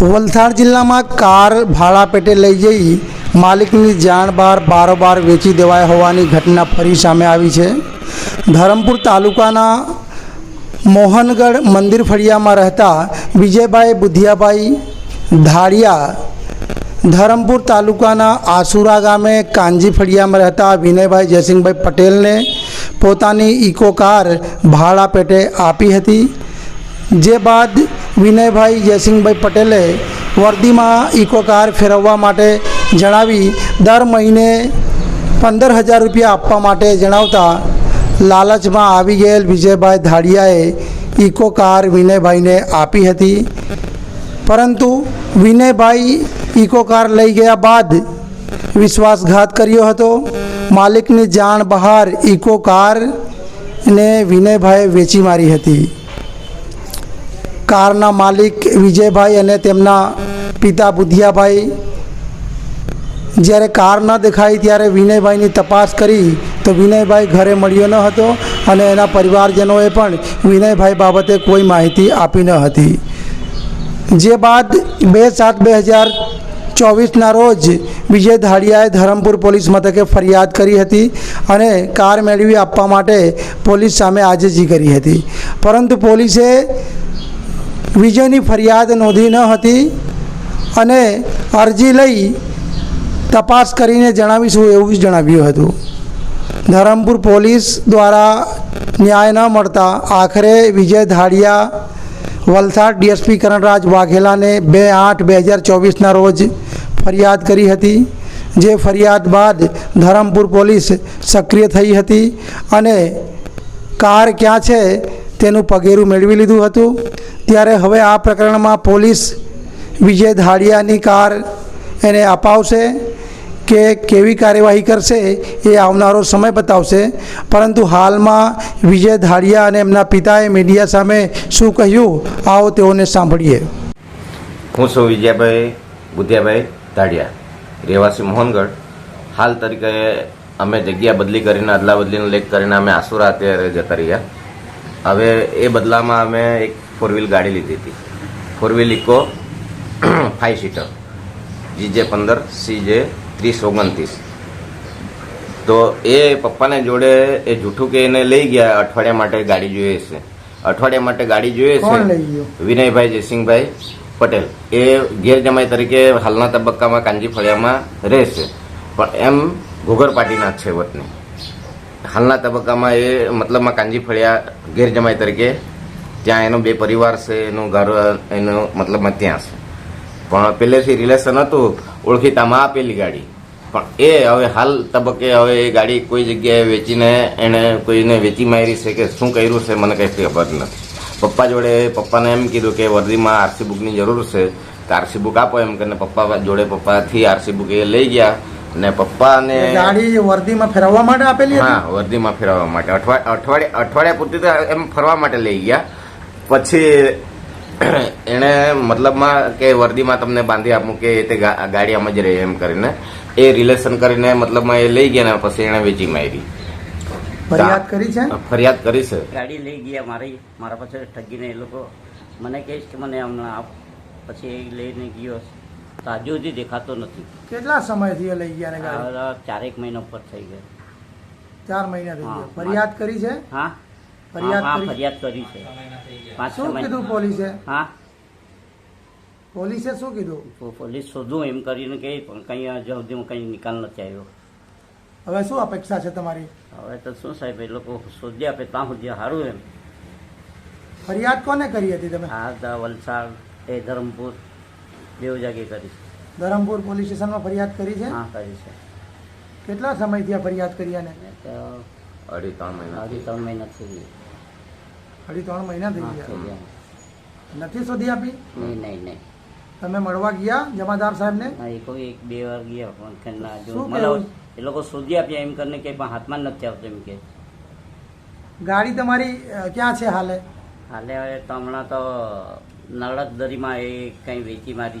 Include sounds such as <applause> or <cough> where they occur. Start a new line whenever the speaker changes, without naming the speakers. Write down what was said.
વલસાડ જિલ્લામાં કાર ભાડા પેટે લઈ જઈ માલિકની જાણ બહાર બારોબાર વેચી દેવાય હોવાની ઘટના ફરી સામે આવી છે. ધરમપુર તાલુકાના મોહનગઢ મંદિર ફળિયામાં રહેતા વિજયભાઈ બુધિયાભાઈ ધાડિયા ધરમપુર તાલુકાના આસુરા ગામે કાંજી ફળિયામાં રહેતા વિનયભાઈ જયસિંહભાઈ પટેલને પોતાની ઇકો કાર ભાડા પેટે આપી હતી. જે બાદ વિનયભાઈ જયસિંહભાઈ પટેલે વર્દીમાં ઇકો કાર ફેરવવા માટે જણાવી, દર મહિને પંદર હજાર રૂપિયા આપવા માટે જણાવતા લાલચમાં આવી ગયેલ વિજયભાઈ ધાડિયાએ ઇકો કાર વિનયભાઈને આપી હતી. પરંતુ વિનયભાઈ ઇકો કાર લઈ ગયા બાદ વિશ્વાસઘાત કર્યો હતો. માલિકની જાણ બહાર ઇકો કારને વિનયભાઈએ વેચી મારી હતી. કારના માલિક વિજયભાઈ અને તેમના પિતા બુધિયાભાઈ. જ્યારે કાર ન દેખાઈ ત્યારે વિનયભાઈની તપાસ કરી તો વિનયભાઈ ઘરે મળ્યો ન હતો અને એના પરિવારજનોએ પણ વિનયભાઈ બાબતે કોઈ માહિતી આપી ન હતી. જે બાદ બે સાત બે હજાર ચોવીસના રોજ વિજય ધાડિયાએ ધરમપુર પોલીસ મથકે ફરિયાદ કરી હતી અને કાર મેળવી આપવા માટે પોલીસ સામે આજીજી કરી હતી. પરંતુ પોલીસે વિજયની ફરિયાદ નોંધી ન હતી અને અરજી લઈ તપાસ કરીને જણાવીશું એવું જણાવ્યું હતું. ધરમપુર પોલીસ દ્વારા ન્યાય ન મળતા આખરે વિજય ધાડિયા, વલસાડ ડીએસપી કરણરાજ વાઘેલાને બે આઠ બે હજાર ચોવીસના રોજ ફરિયાદ કરી હતી, જે ફરિયાદ બાદ ધરમપુર પોલીસ સક્રિય થઈ હતી અને કાર ક્યાં છે તેનું પગેરું મેળવી લીધું હતું. ત્યારે હવે આ પ્રકરણમાં પોલીસ વિજય ધાડિયાની કાર એને અપાવશે કે કેવી કાર્યવાહી કરશે એ આવનારો સમય બતાવશે. પરંતુ હાલમાં વિજય ધાડિયા અને એમના પિતાએ મીડિયા સામે શું કહ્યું, આવો તેઓને સાંભળીએ.
હું છું વિજયભાઈ બુધિયાભાઈ ધાડિયા, રહેવાસી મોહનગઢ. હાલ તરીકે અમે જગ્યા બદલી કરીને અદલા બદલીનો લેખ કરીને અમે આસુરા અત્યારે જતા રહ્યા. હવે એ બદલામાં અમે એક ફોર વ્હીલ ગાડી લીધી હતી. Four wheel Eeco five seater GJ પંદર સીજે ત્રીસ ઓગણત્રીસ. તો એ પપ્પાને જોડે એ જૂઠું કે એને લઈ ગયા અઠવાડિયા માટે ગાડી જોઈએ છે. અઠવાડિયા માટે ગાડી જોઈએ છે વિનયભાઈ જયસિંહભાઈ પટેલ. એ ગેરજમાઈ તરીકે હાલના તબક્કામાં કાંજી ફળિયામાં રહેશે પણ એમ ઘોઘર પાટીના છે વતની. હાલના તબક્કામાં એ મતલબમાં કાંજી ફળિયા ગેર જમાઈ તરીકે ત્યાં એનો બે પરિવાર છે, એનું ઘર, એનું મતલબમાં ત્યાં છે. પણ પહેલેથી રિલેશન હતું, ઓળખીતામાં આપેલી ગાડી. પણ એ હવે હાલ તબક્કે હવે એ ગાડી કોઈ જગ્યાએ વેચીને એણે કોઈને વેચી મારી છે કે શું કર્યું છે, મને કંઈ ખબર નથી. પપ્પા જોડે પપ્પાને એમ કીધું કે વર્દીમાં આરસી બુકની જરૂર છે, તો આરસી બુક આપો એમ કરીને પપ્પા જોડે પપ્પાથી આરસી બુક એ લઈ ગયા. ને પપ્પાને
ગાડી વર્દીમાં ફેરવવા માટે આપેલી હતી?
હા વર્ધીમાં ફેરવવા માટે. અઠવાડિયા અઠવાડિયા અઠવાડિયા પૂરતી તો એમ ફરવા માટે લઈ ગયા. પછી <clears throat> એણે મતલબમાં કે વર્દીમાં તમને બાંધી આપું કે તે ગાડી આમ જ રહે એમ કરીને એ રિલેશન કરીને મતલબમાં એ લઈ ગયા ને પછી એણે વેચી મારી.
ફરિયાદ કરી છે?
ફરિયાદ કરી છે.
ગાડી લઈ ગયા મારી. મારા પાસે ઠગીને એ લોકો મને કહીશ કે મને હમણાં આપ. પછી એ લઈને ગયો. તો હજુ દેખાતો નથી.
કેટલા સમયથી એ લઈ ગયા ને ગાડી?
ચારેક મહિના ઉપર થઈ ગયા
ચાર મહિના થઈ ગયા. ફરિયાદ કરી છે?
હા.
ફરિયાદ
ફરિયાદ કરી છે. પાંચ
શું કીધું પોલીસે?
હા.
પોલીસે શું કીધું?
પોલીસ શોધું એમ કરીને કહી પણ કંઈ હજુ સુધીમાં કંઈ નિકાલ નથી આવ્યો.
હવે શું અપેક્ષા છે તમારી?
હવે તો શું સાહેબ એ લોકો શોધી આપે ત્યાં સુધી સારું એમ.
ફરિયાદ કોને કરી હતી તમે?
હા વલસાડ એ ધરમપુર. બેવ જાગે કરી. છે
ધરમપુર પોલીસ સ્ટેશનમાં ફરિયાદ કરી છે?
હા કરી છે.
કેટલા સમયથી આ ફરિયાદ કરી અને?
અઢી ત્રણ મહિના
અઢી ત્રણ મહિના થઈ ગયા.
અઢી ત્રણ મહિના થઈ ગયા. નથી શોધી આપી?
નહીં નહીં નહીં.
તમે મળવા ગયા જમાદાર સાહેબને?
ને એ કોઈ એક બે વાર ગયા પણ કે ના જો
શું
એ લોકો શોધી આપ્યા એમ કરીને કે પણ હાથમાં નથી આવતો એમ કે.
ગાડી તમારી ક્યાં છે હાલે?
હાલે હવે તો હમણાં તો નળદ દરીમાં એ કંઈ વેચી મારી છે.